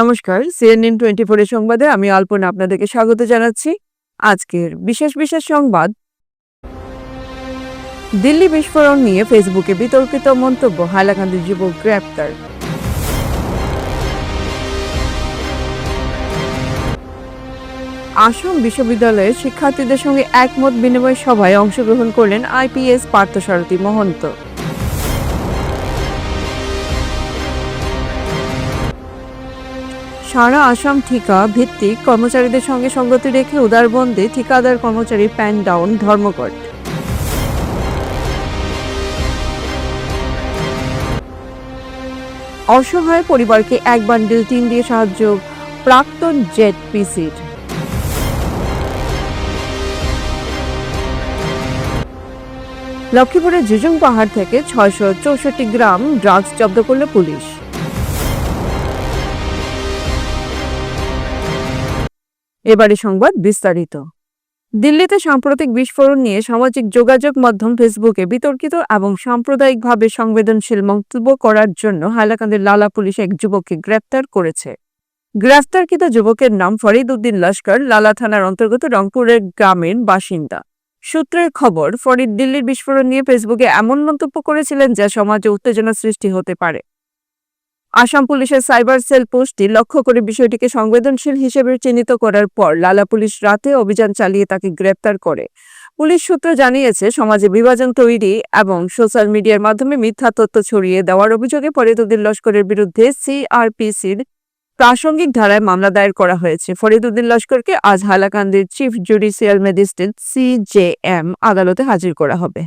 নমস্কার CNN twenty ফোরের সংবাদে আমি অল্পনা আপনাদেরকে স্বাগত জানাচ্ছি। আজকের বিশেষ বিশেষ সংবাদ। দিল্লি বিস্ফোরণ নিয়ে ফেসবুকে বিতর্কিত মন্তব্য হাইলাকান্দির যুবক গ্রেপ্তার। আসাম বিশ্ববিদ্যালয়ের শিক্ষার্থীদের সঙ্গে একমত বিনিময় সভায় অংশগ্রহণ করলেন আইপিএস পার্থসারথী মহন্ত। সারা আসাম ঠিকা ভিত্তিক কর্মচারীদের সঙ্গে সঙ্গতি রেখে উদারবন্দে ঠিকাদার কর্মচারী প্যান ডাউন, ধর্মঘট। অসহায় পরিবারকে এক বান্ডিল টিন দিয়ে সাহায্য, প্রাক্তন জেট পিসির। লক্ষ্মীপুরের জুজুং পাহাড় থেকে ছয়শো চৌষট্টি গ্রাম ড্রাগস জব্দ করল পুলিশ। এবারে সংবাদ বিস্তারিত। দিল্লিতে সাম্প্রতিক বিস্ফোরণ নিয়ে সামাজিক যোগাযোগ মাধ্যম ফেসবুকে বিতর্কিত এবং সাম্প্রদায়িকভাবে সংবেদনশীল মন্তব্য করার জন্য হাইলাকান্দির লালা পুলিশ এক যুবককে গ্রেপ্তার করেছে। গ্রেফতারকৃত যুবকের নাম ফরিদ উদ্দিন লস্কর, লালা থানার অন্তর্গত রংপুরের গ্রামের বাসিন্দা। সূত্রের খবর, ফরিদ দিল্লির বিস্ফোরণ নিয়ে ফেসবুকে এমন মন্তব্য করেছিলেন যা সমাজে উত্তেজনা সৃষ্টি হতে পারে। আসাম পুলিশের সাইবার সেল পোস্টটি লক্ষ্য করে বিষয়টিকে সংবেদনশীল হিসেবে চিহ্নিত করার পর লালা পুলিশ রাতে অভিযান চালিয়ে তাকে গ্রেপ্তার করে। পুলিশ সূত্র জানিয়েছে, সমাজে বিভাজন তৈরি এবং সোশ্যাল মিডিয়ার মাধ্যমে মিথ্যা তথ্য ছড়িয়ে দেওয়ার অভিযোগে ফরিদুদ্দিন লস্করের বিরুদ্ধে সিআরপিসির প্রাসঙ্গিক ধারায় মামলা দায়ের করা হয়েছে। ফরিদুদ্দিন লস্করকে আজ হালাকান্দির চিফ জুডিশিয়াল ম্যাজিস্ট্রেট সিজেএম আদালতে হাজির করা হবে।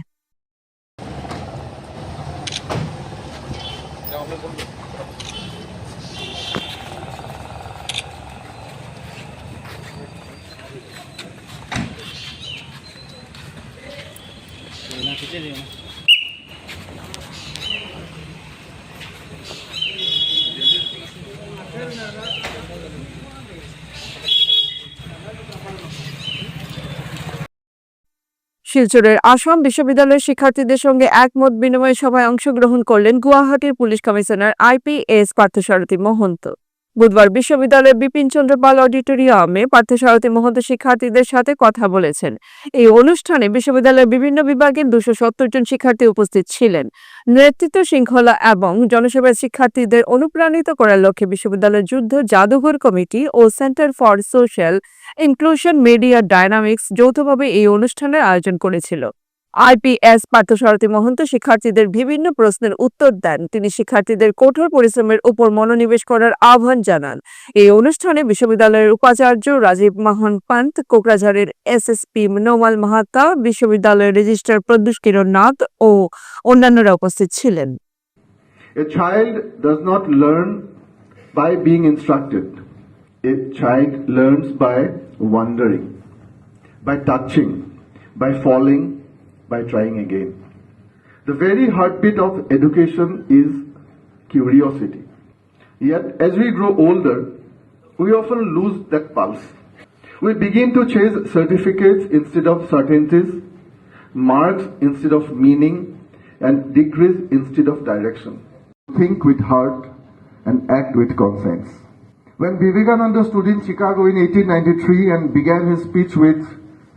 শিলচরের আসাম বিশ্ববিদ্যালয়ের শিক্ষার্থীদের সঙ্গে একমত, বিনিময় সভায় অংশগ্রহণ করলেন গুয়াহাটির police commissioner IPS Parthasarathi Mahanta. বুধবার বিশ্ববিদ্যালয়ের বিপিন চন্দ্র পাল অডিটোরিয়ামে পার্থসারথী মহন্ত শিক্ষার্থীদের সাথে কথা বলেছেন। এই অনুষ্ঠানে বিশ্ববিদ্যালয়ের বিভিন্ন বিভাগের দুশো সত্তর জন শিক্ষার্থী উপস্থিত ছিলেন। নেতৃত্ব শৃঙ্খলা এবং জনসেবার শিক্ষার্থীদের অনুপ্রাণিত করার লক্ষ্যে বিশ্ববিদ্যালয়ের যুদ্ধ, জাদুঘর committee O centre for social inclusion media dynamics যৌথভাবে এই অনুষ্ঠানের আয়োজন করেছিল। আইপিএস পার্থসারথী মহন্ত শিক্ষার্থীদের বিভিন্ন প্রশ্নের উত্তর দেন। তিনি শিক্ষার্থীদের কঠোর পরিশ্রমের উপর মনোনিবেশ করার আহ্বান জানান। এই অনুষ্ঠানে বিশ্ববিদ্যালয়ের উপাচার্য রাজীব মাহন পান্ত কোকরাঝাড়ের এসএসপি নোমাল মাহাতা বিশ্ববিদ্যালয়ের রেজিস্ট্রার প্রদ্যুষ কিরণ নাথ ও অন্যান্যরা উপস্থিত ছিলেন। A child does not learn by being instructed. A child learns by wondering, by touching, by falling, by trying again. The very heartbeat of education is curiosity. Yet, as we grow older, we often lose that pulse. We begin to chase certificates instead of certainties, marks instead of meaning, and degrees instead of direction think with heart and act with conscience. When Vivekananda stood in Chicago in 1893 and began his speech with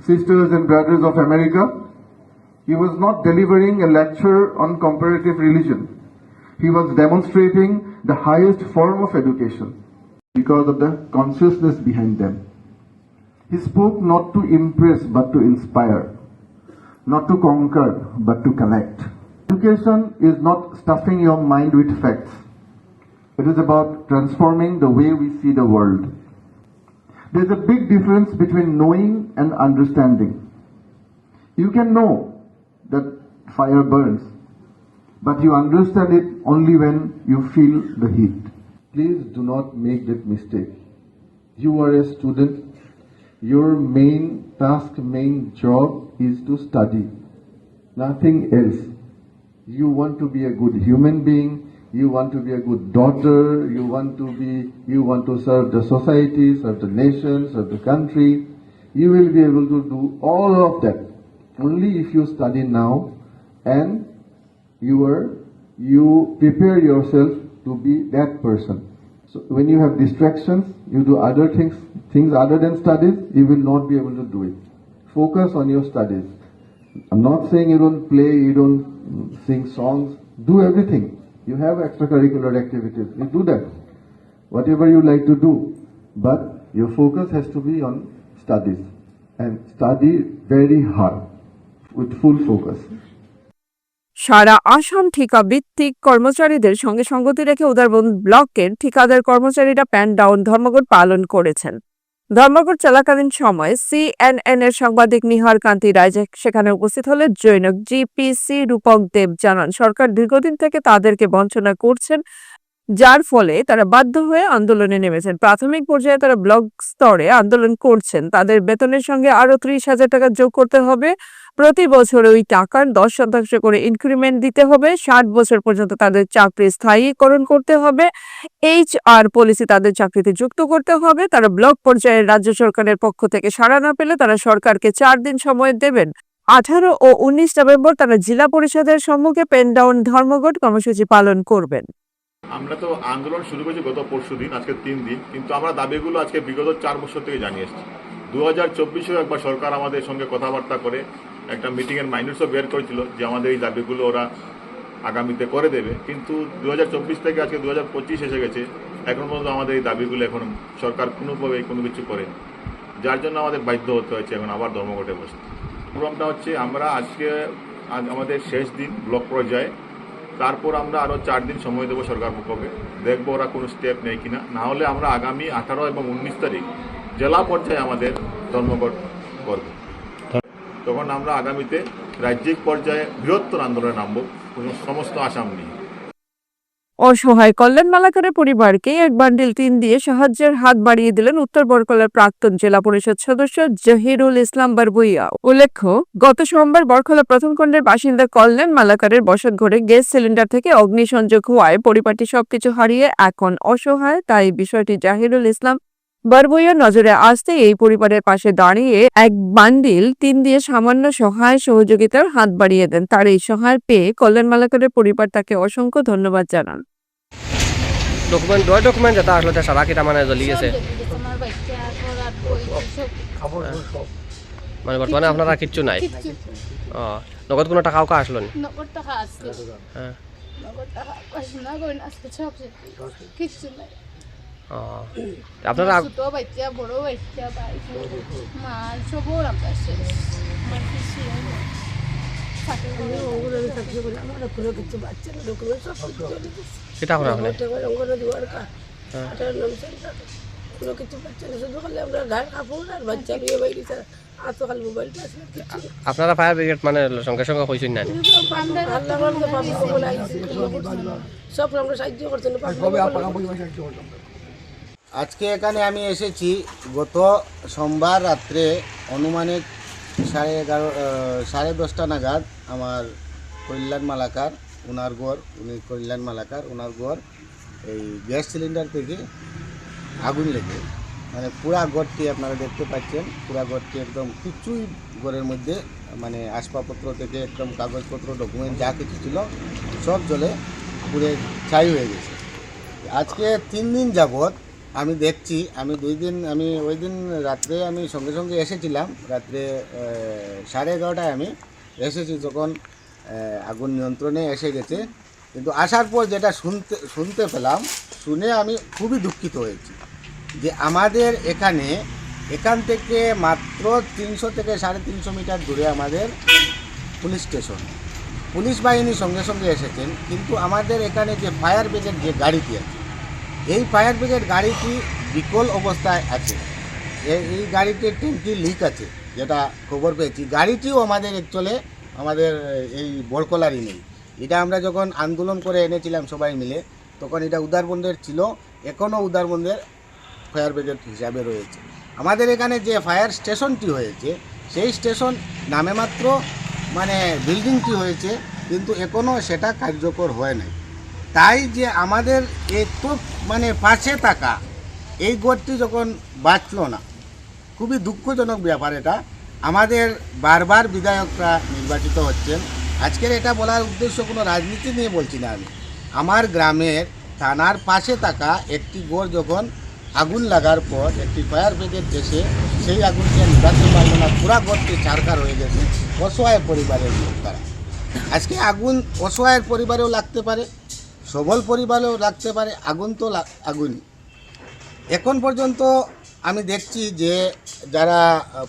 Sisters and Brothers of America, he was not delivering a lecture on comparative religion. He was demonstrating the highest form of education because of the consciousness behind them. He spoke not to impress but to inspire, not to conquer but to connect. Education is not stuffing your mind with facts. It is about transforming the way we see the world. There's a big difference between knowing and understanding. You can know that fire burns, but you understand it only when you feel the heat. Please do not make that mistake. You are a student. Your main task, main job is to study. Nothing else. You want to be a good human being. You want to be a good daughter. You want to be, you want to serve the society, serve the nation, serve the country. You will be able to do all of that only if you study now and you are, you prepare yourself to be that person. So when you have distractions, you do other things, things other than studies, you will not be able to do it. Focus on your studies. I'm not saying you don't play, you don't sing songs, do everything. You have extracurricular activities, you do that. Whatever you like to do. But your focus has to be on studies. And study very hard, with full focus. সারা আসাম ঠিকা ভিত্তিক কর্মচারীদের সঙ্গে সঙ্গতি রেখে উদারবন ব্লকের ঠিকাদার কর্মচারীরা pan down ধর্মঘট পালন করেছেন ধর্মঘট চলাকালীন সময় সিএনএন এর সাংবাদিক নিহার কান্তি রায় সেখানে উপস্থিত হলে জৈনক জিপিসি রূপক দেব জানান, সরকার দীর্ঘদিন থেকে তাদেরকে বঞ্চনা করছেন যার ফলে তারা বাধ্য হয়ে আন্দোলনে নেমেছেন। প্রাথমিক পর্যায়ে তারা ব্লক স্তরে আন্দোলন করছেন। তাদের বেতনের সঙ্গে আরও ত্রিশ হাজার টাকা যোগ করতে হবে। প্রতি বছর ওই টাকার দশ শতাংশ করে ইনক্রিমেন্ট দিতে হবে। ষাট বছর পর্যন্ত তাদের চাকরি স্থায়ীকরণ করতে হবে। এইচ আর পলিসি তাদের চাকরিতে যুক্ত করতে হবে। তারা ব্লক পর্যায়ে রাজ্য সরকারের পক্ষ থেকে সাড়া না পেলে তারা সরকারকে চার দিন সময় দেবেন। আঠারো ও উনিশ নভেম্বর তারা জেলা পরিষদের সম্মুখে পেন ডাউন ধর্মঘট কর্মসূচি পালন করবেন। আমরা তো আন্দোলন শুরু করেছি গত পরশু দিন, আজকে তিন দিন, কিন্তু আমরা দাবিগুলো আজকে বিগত চার বছর থেকে জানিয়ে এসেছি। দু হাজার চব্বিশেও একবার সরকার আমাদের সঙ্গে কথাবার্তা করে একটা মিটিংয়ের মাইন্ডসও বের করেছিল যে আমাদের এই দাবিগুলো ওরা আগামীতে করে দেবে। কিন্তু দু হাজার চব্বিশ থেকে আজকে দু হাজার পঁচিশ এসে গেছে, এখন পর্যন্ত আমাদের এই দাবিগুলো এখন সরকার কোনোভাবে কোনো কিছু করেনি। যার জন্য আমাদের বাধ্য হতে হয়েছে এখন আবার ধর্মঘটে বসতে। প্রোগ্রামটা হচ্ছে আমরা আজকে, আজ আমাদের শেষ দিন ব্লক পর্যায়ে। তারপর আমরা আরও চার দিন সময় দেবো সরকার পক্ষকে দেখব ওরা কোনো স্টেপ নেয় কিনা। না হলে আমরা আগামী আঠারো এবং উনিশ তারিখ জেলা পর্যায়ে আমাদের ধর্মঘট করব। তখন আমরা আগামীতে রাজ্যিক পর্যায়ে বৃহত্তর আন্দোলনে নামব। সমস্ত আসাম নিয়ে। অসহায় কল্যাণ মালাকারের পরিবারকে এক বান্ডিল তিন দিয়ে সাহায্যের হাত বাড়িয়ে দিলেন উত্তর বরকলার প্রাক্তন জেলা পরিষদ সদস্য জহিরুল ইসলাম বারবুইয়া। উল্লেখ্য, গত সোমবার বরকলা প্রথম খণ্ডের বাসিন্দা কল্যাণ মালাকারের বসত ঘরে গ্যাস সিলিন্ডার থেকে অগ্নিসংযোগ হওয়ায় পরিবারটি সবকিছু হারিয়ে এখন অসহায়, তাই বিষয়টি জাহিরুল ইসলাম বারবুইয়া নজরে আসতে এই পরিবারের পাশে দাঁড়িয়ে এক বান্ডিল তিন দিয়ে সামান্য সহায় সহযোগিতার হাত বাড়িয়ে দেন। তার এই সহায় পেয়ে কল্যাণ মালাকারের পরিবার তাকে অসংখ্য ধন্যবাদ জানান। ডকুমেন্ট দয় ডকুমেন্ট এটা আসলে সারা কিটা মানে জ্বলি সব মানে বর্তমানে আপনারা কিচ্ছু নাই। ও নগদ কোনো টাকা ওকা আসলো নি? নগদ টাকা আসছে হ্যাঁ। নগদ টাকা আজকে সব শেষ। কিচ্ছু নাই। আপনারা ছোট বাচ্চা বড় বাচ্চা ভাই মা আমরা আপনারা ফায়ার ব্রিগেড মানে সঙ্গে সঙ্গে কইছেন না সব আমরা সাহায্য করছেন আজকে এখানে আমি এসেছি গত সোমবার রাত্রে অনুমানিক সাড়ে এগারো সাড়ে দশটা নাগাদ আমার কল্যাণ মালাকার ওনার গড় উনি কল্যাণ মালাকার ওনার গড় এই গ্যাস সিলিন্ডার থেকে আগুন লেগে মানে পুরা গড়টি আপনারা দেখতে পাচ্ছেন, পুরা গড়টি একদম কিছুই ঘরের মধ্যে মানে আসবাবপত্র থেকে একদম কাগজপত্র, ডকুমেন্ট যা কিছু ছিল, সব জলে পুড়ে ছাই হয়ে গেছে। আজকে তিন দিন যাবৎ আমি দেখছি, আমি দুই দিন, আমি ওই দিন রাত্রে আমি সঙ্গে সঙ্গে এসেছিলাম। রাত্রে সাড়ে এগারোটায় আমি এসেছি যখন আগুন নিয়ন্ত্রণে এসে গেছে। কিন্তু আসার পর যেটা শুনতে শুনতে পেলাম, শুনে আমি খুবই দুঃখিত হয়েছি যে আমাদের এখানে, এখান থেকে মাত্র তিনশো থেকে সাড়ে তিনশো মিটার দূরে আমাদের পুলিশ স্টেশন। পুলিশ বাহিনী সঙ্গে সঙ্গে এসেছেন, কিন্তু আমাদের এখানে যে ফায়ার ব্রিগেড যে গাড়িটি আছে এই ফায়ার ব্রিগেড গাড়িটি বিকল অবস্থায় আছে। এই গাড়িটির ট্যাঙ্কি লিক আছে, যেটা খবর পেয়েছি। গাড়িটিও আমাদের চলে আমাদের এই বড়কলারই নেই। এটা আমরা যখন আন্দোলন করে এনেছিলাম সবাই মিলে, তখন এটা উদারবন্দের ছিল এখনও উদারবন্দের ফায়ার ব্রিগেড হিসাবে রয়েছে। আমাদের এখানে যে ফায়ার স্টেশনটি হয়েছে, সেই স্টেশন নামে মাত্র মানে বিল্ডিংটি হয়েছে, কিন্তু এখনও সেটা কার্যকর হয় নাই। তাই যে আমাদের এত মানে পাশে থাকা, এই গড়টি যখন বাঁচলো না, খুবই দুঃখজনক ব্যাপার এটা। আমাদের বারবার বিধায়করা নির্বাচিত হচ্ছেন। আজকের এটা বলার উদ্দেশ্য কোনো রাজনীতি নিয়ে বলছি না আমি। আমার গ্রামের থানার পাশে থাকা একটি গড় যখন আগুন লাগার পর, একটি ফায়ার ব্রিগেড এসে সেই আগুনকে নিভাতে পারল না পুরা গড়টি ছারকার হয়ে গেছে, অসহায় পরিবারের লোক তারা আজকে আগুন অসহায়ের পরিবারেও লাগতে পারে সবল পরিবারেও লাগতে পারে আগুন তো আগুনই। এখন পর্যন্ত আমি দেখছি যে যারা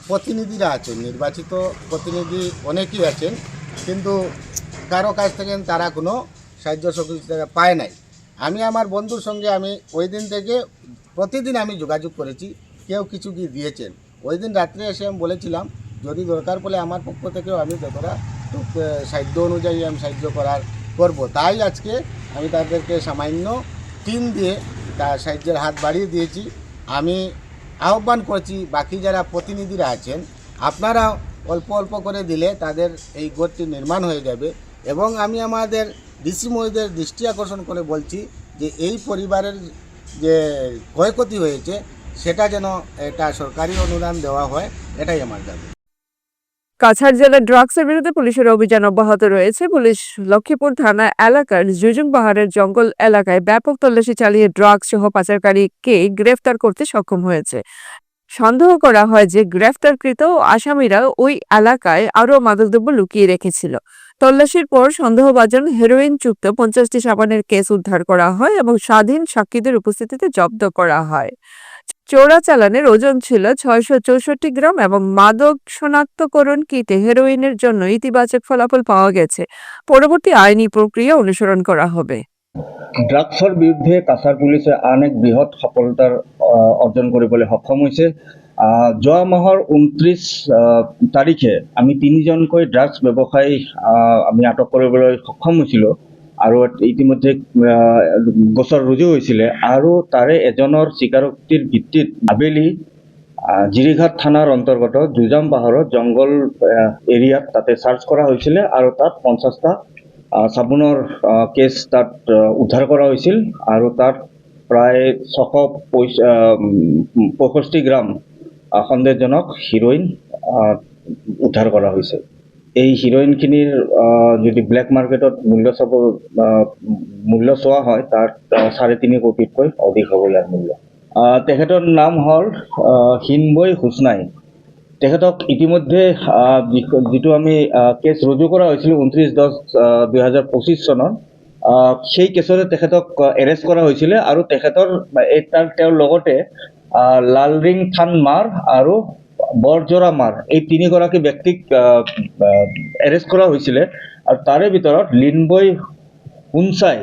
প্রতিনিধিরা আছেন, নির্বাচিত প্রতিনিধি অনেকেই আছেন, কিন্তু কারও কাছ থেকে তারা কোনো সাহায্য সহযোগিতা পায় নাই। আমি আমার বন্ধুর সঙ্গে আমি ওই দিন থেকে প্রতিদিন আমি যোগাযোগ করেছি, কেউ কিছু কি দিয়েছেন। ওই দিন রাত্রে এসে আমি বলেছিলাম, যদি দরকার পড়লে আমার পক্ষ থেকেও আমি যতটা সাহায্য অনুযায়ী আমি সাহায্য করার করব। তাই আজকে আমি তাদেরকে সামান্য টিম দিয়ে তার সাহায্যের হাত বাড়িয়ে দিয়েছি। আমি আহ্বান করছি, বাকি যারা প্রতিনিধিরা আছেন, আপনারা অল্প অল্প করে দিলে তাদের এই গোটটি নির্মাণ হয়ে যাবে এবং আমি আমাদের ডিসি মহিদের দৃষ্টি আকর্ষণ করে বলছি যে এই পরিবারের যে ক্ষয়ক্ষতি হয়েছে, সেটা যেন এটা সরকারি অনুদান দেওয়া হয়, এটাই আমার দাবি। কাছাড় জেলার ড্রাগসের বিরুদ্ধে পুলিশের অভিযান অব্যাহত রয়েছে। পুলিশ লক্ষ্মীপুর থানা এলাকার জুজুং পাহাড়ের জঙ্গল এলাকায় ব্যাপক তল্লাশি চালিয়ে ড্রাগস সহ পাচারকারীকে গ্রেফতার করতে সক্ষম হয়েছে। সন্দেহ করা হয় যে গ্রেফতারকৃত আসামিরা ওই এলাকায় আরও মাদকদ্রব্য লুকিয়ে রেখেছিল। তল্লাশির পর সন্দেহভাজন হেরোইন যুক্ত পঞ্চাশটি সাবানের কেস উদ্ধার করা হয় এবং স্বাধীন সাক্ষীদের উপস্থিতিতে জব্দ করা হয়। চোরাচালানের ওজন ছিল ছয়শো চৌষট্টি গ্রাম এবং মাদক শনাক্তকরণ কিটে হেরোইনের জন্য ইতিবাচক ফলাফল পাওয়া গেছে। পরবর্তী আইনি প্রক্রিয়া অনুসরণ করা হবে। ড্ৰাগছৰ বিৰুদ্ধে কাছাৰ পুলিচে আন এক বৃহৎ সফলতাৰ আহ, অৰ্জন কৰিবলৈ সক্ষম হৈছে। যোৱা মাহৰ আহ, তাৰিখে আমি তিনিজনকৈ ড্ৰাগছ ব্যৱসায়ী আহ, আমি আটক কৰিবলৈ সক্ষম হৈছিলোঁ। আৰু ইতিমধ্যে গোচৰ ৰুজু হৈছিলে আৰু তাৰে এজনৰ স্বীকাৰোক্তিৰ ভিত্তিত আবেলি জিৰিঘাট থানাৰ অন্তৰ্গত জুজাম পাহাৰত জংঘল এৰিয়াত তাতে চাৰ্চ কৰা হৈছিলে আৰু তাত পঞ্চাছটা চাবোনৰ কেছ তাত উদ্ধাৰ কৰা হৈছিল আৰু তাত প্ৰায় ছশ পঁয়ষষ্ঠি গ্ৰাম সন্দেহজনক হিৰ'ইন উদ্ধাৰ কৰা হৈছে। এই হিৰ'ইনখিনিৰ যদি ব্লেক মাৰ্কেটত মূল্য চাব মূল্য চোৱা হয় আহ, চাৰে তিনি কোটিতকৈ অধিক হ'ব ইয়াৰ মূল্য। তেখেতৰ নাম হ'ল হিনবৈ হুচনাই। তেখেতক ইতিমধ্যে যিটো আমি কেছ ৰুজু কৰা হৈছিল ঊনত্ৰিছ দহ দুহেজাৰ পঁচিছ চনত সেই কেছতে তেখেতক এৰেষ্ট কৰা হৈছিলে আৰু তেখেতৰ তাৰ তেওঁৰ লগতে লালৰিং থান মাৰ আৰু বৰজোৰা মাৰ। এই তিনিগৰাকী ব্যক্তিক এৰেষ্ট কৰা হৈছিলে আৰু তাৰে ভিতৰত লিনবৈ হুনচাই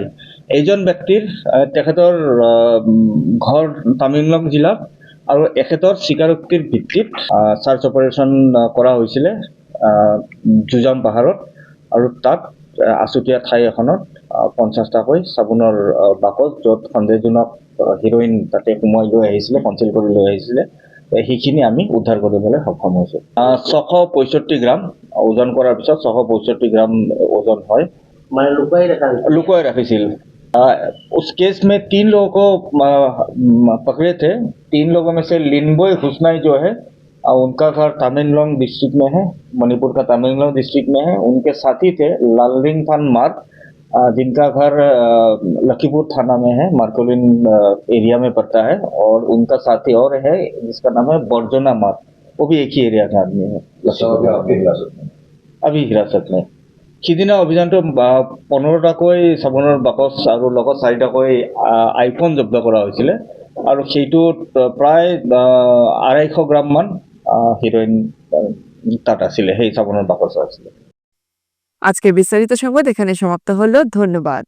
এইজন ব্যক্তিৰ তেখেতৰ ঘৰ তামিংলং জিলাত আৰু এখেতৰ স্বীকাৰোক্তিৰ ভিত্তিত চাৰ্চ অপাৰেশ্যন কৰা হৈছিলে জুজাম পাহাৰত আৰু তাত আহ, আচুতীয়া ঠাই এখনত পঞ্চাছটাকৈ চাবোনৰ বাকচ য'ত সন্দেহজনক হিৰ'ইন তাতে সোমোৱাই লৈ আহিছিলে কনচিল কৰি লৈ আহিছিলে। সেইখিনি আমি উদ্ধাৰ কৰিবলৈ সক্ষম হৈছোঁ আহ, ছশ পঁয়ষষ্ঠি গ্ৰাম ওজন কৰাৰ পিছত ছশ পঁয়ষষ্ঠি গ্ৰাম ওজন হয় মানে লুকাই রাখা लुकोए रखी आ, उस केस में तीन लोगों को आ, म, पकड़े थे तीन लोगों में से लिनबोय हुसनाई जो है आ, उनका घर तामिललोंग डिस्ट्रिक्ट में है मणिपुर का तामिललोंग डिस्ट्रिक्ट में है उनके साथी थे लालरिंग थान मार्ग आ, जिनका घर आ, लखीपुर थाना में है मार्कोलिन आ, एरिया में पड़ता है और उनका साथी और है जिसका नाम है बर्जोना मार्ग वो भी एक ही एरिया का आदमी है लखीपुर अभी हिरासत में সিদিনা অভিযানটো আহ, পোন্ধৰটাকৈ চাবোনৰ বাকচ আৰু লগত চাৰিটাকৈ আহ, আইফোন জব্দ কৰা হৈছিলে আৰু সেইটোত আহ, প্ৰায় আহ, আঢ়ৈশ গ্ৰামমান আহ, হিৰ'ইন আহ, তাত আছিলে সেই চাবোনৰ বাকচত আছিলে আজকের বিস্তারিত সংবাদ এখানে সমাপ্ত হলো। ধন্যবাদ।